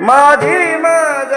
माझी माझ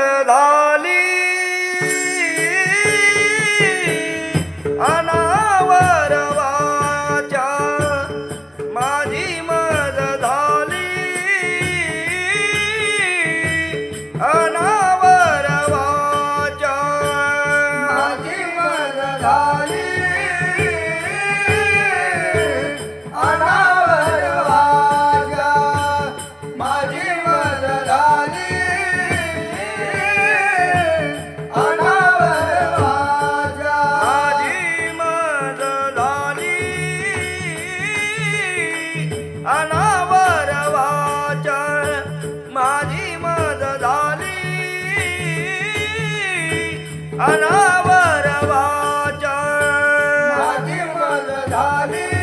अनावर वाचळ माझी मद अनावर वाचळ माझी मद झाली.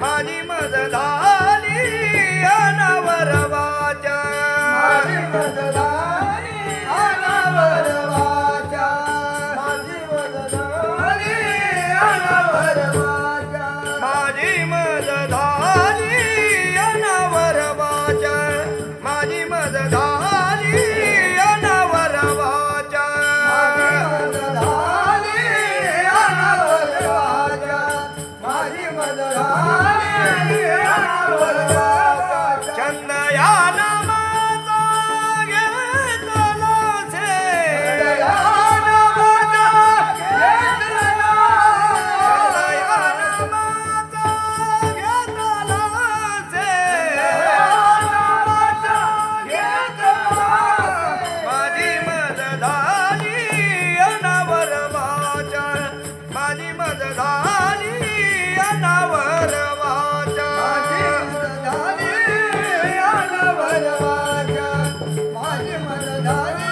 माझी मज झाली अनावरवाच्या வருவார் मनधारी